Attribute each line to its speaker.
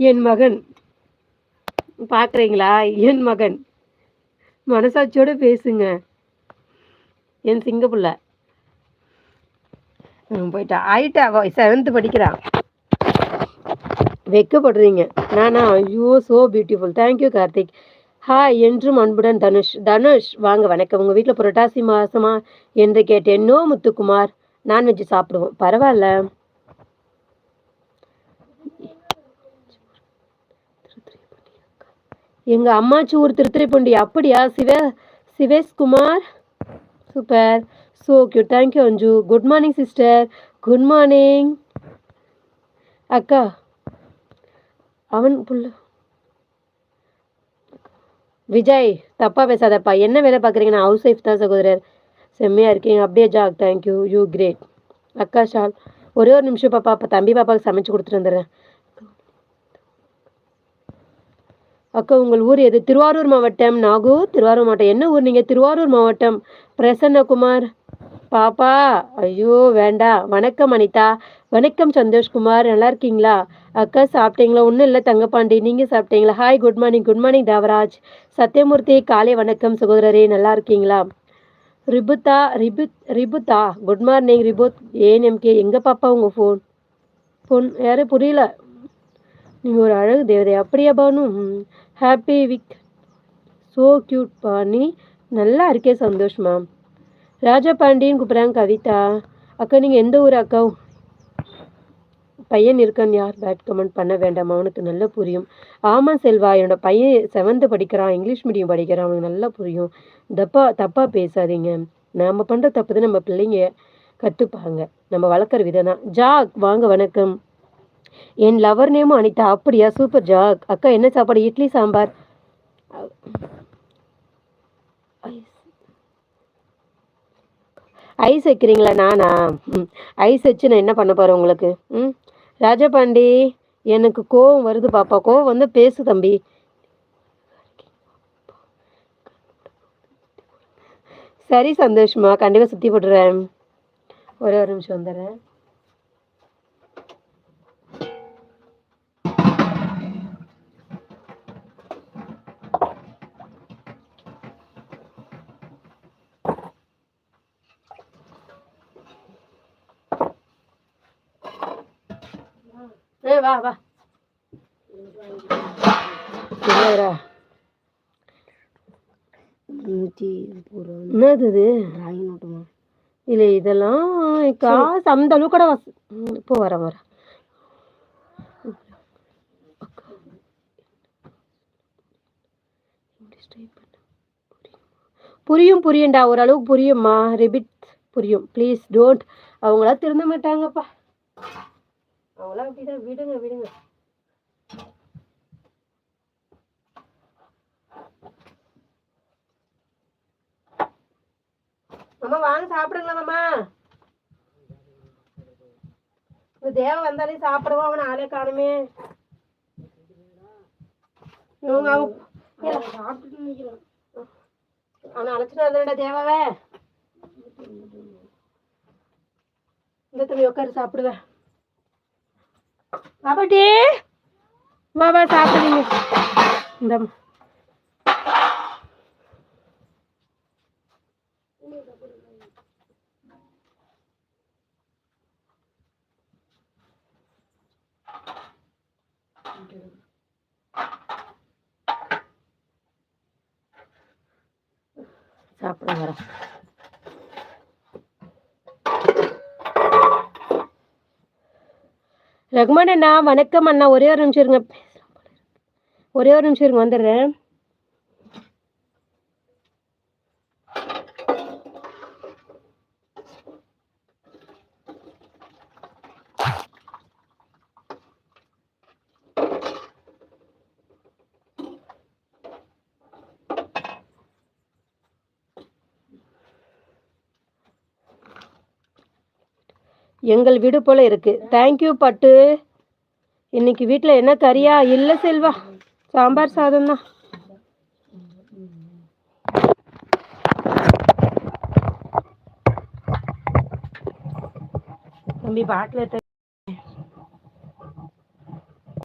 Speaker 1: என் மகன். பார்க்குறீங்களா? என் மகன். மனசாட்சியோட பேசுங்க. என் சிங்க புள்ள. ம், போயிட்டா. ஆயிட்டா செவன்த்து படிக்கிறான் வெக்கப்படுறீங்க. நானா? ஐயோ so beautiful thank you Karthik. Hi என்றும் அன்புடன் தனுஷ். தனுஷ் வாங்க வணக்கம். உங்கள் வீட்டில் புரட்டாசி மாசமா? என்று கேட்டேன். நோ முத்துக்குமார். நான்வெஜ் சாப்பிடுவோம். பரவாயில்ல. எங்க அம்மாச்சி ஊர் திருத்துறைப்பூண்டி. அப்படியா? Siva Siveshkumar? Super. So cute thank you Anju. Good morning sister good morning அக்கா அவன் புள்ள. விஜய் தப்பா பேசாதப்பா. என்ன வேலை பார்க்குறீங்க நான் ஹவுஸ் ஒய்ஃப் தான் சகோதரர். செம்மையா இருக்கீங்க. அப்படியே ஜாக் தேங்க்யூ யூ கிரேட் அக்கா ஷால். ஒரே ஒரு நிமிஷம் பாப்பா. அப்போ தம்பி பாப்பாவுக்கு சமைச்சு கொடுத்துட்டு வந்துடுறேன். அக்கா உங்கள் ஊர் எது? திருவாரூர் மாவட்டம் நாகூர்? திருவாரூர் மாவட்டம். என்ன ஊர் நீங்கள் திருவாரூர் மாவட்டம். பிரசன்னகுமார். பாப்பா ஐயோ வேண்டாம் வணக்கம் அனிதா. வணக்கம் சந்தோஷ்குமார். நல்லா இருக்கீங்களா? அக்கா சாப்பிட்டீங்களா? ஒன்றும் இல்லை தங்கப்பாண்டி. நீங்கள் சாப்பிட்டீங்களா? Hi good morning good morning Devaraj. Sathyamoorthy காலை வணக்கம் சகோதரரே. நல்லா இருக்கீங்களா? ரிபுதா ரிபுத். ரிபுதா. குட் மார்னிங் ரிபுத் ஏஎன்எம்கே எங்கே பாப்பா உங்கள் ஃபோன் ஃபோன் யாரும் புரியல. நீங்கள் ஒரு அழகு தேவதை. அப்படியா Banu? Happy week so cute பாணி நல்லா இருக்கே சந்தோஷ் மேம் ராஜா பாண்டியன் கூப்பிட்றாங்க கவிதா. அக்கா நீங்கள் எந்த ஊர் அக்கா? பையன் இருக்கான்னு யார்? பேட் கமெண்ட் பண்ண வேண்டாம் அவனுக்கு நல்லா புரியும். ஆமாம் செல்வா என்னோட பையன் செவன்த்து படிக்கிறான் இங்கிலீஷ் மீடியம் படிக்கிறான் அவனுக்கு நல்லா புரியும். தப்பா தப்பாக பேசாதீங்க. நாம் பண்ணுற தப்பு தான் நம்ம பிள்ளைங்க கற்றுப்பாங்க நம்ம வளர்க்குற விதம் தான் ஜாக் வாங்க வணக்கம். என் லவர் நேமும் அனிதா. அப்படியா? சூப்பர் ஜாக் அக்கா என்ன சாப்பாடு? இட்லி சாம்பார். ஐஸ் வைக்கிறீங்களா நானா? ம். ஐஸ் வச்சு நான் என்ன பண்ண போகிறேன் உங்களுக்கு? ம். ராஜபாண்டி எனக்கு கோவம் வருது பாப்பா. கோவம் வந்து பேசு தம்பி. சரி சந்தோஷமா கண்டிப்பாக சுற்றி போட்டுறேன். ஒரே ஒரு நிமிஷம் வந்துடுறேன். ஏ வா வா. இல்லைடா
Speaker 2: நூற்றி பூரா
Speaker 1: என்னது இது?
Speaker 2: ராகி நோட்டுமா?
Speaker 1: இல்லை இதெல்லாம் காசு அந்த அளவு கூட வச ம், இப்போ வர வர. புரியும் புரியும்டா. ஓரளவுக்கு புரியும்மா. ரிபிட் புரியும். ப்ளீஸ் டோன்ட் அவங்களா திருந்த மாட்டாங்கப்பா. அவங்களாம் அப்படிதான் விடுங்க விடுங்க. அம்மா வாங்க சாப்பிடுங்களா மாமா தேவ வந்தாலே சாப்பிடுவோம் அவன் ஆளே காணுமே. இவங்க அவங்க அவனை அழைச்சிட்டு வந்தேன்டா தேவாவே. இந்த தம்பி உட்காரு சாப்பிடுவேன். பாப்பாட்டி வா வா சாப்பிடுவீங்க இந்த சாப்பிட வரேன் ரகுமான் அண்ணா வணக்கம் அண்ணா. ஒரே ஒரு நிமிஷம் இருங்க. ஒரே ஒரு நிமிஷம் இருங்க வந்துடுறேன். எங்கள் வீடு போல இருக்கு. தேங்க்யூ பட்டு. இன்னைக்கு வீட்டில் என்ன கறியா? இல்லை செல்வா. சாம்பார் சாதம் தான். தம்பி பாட்டில்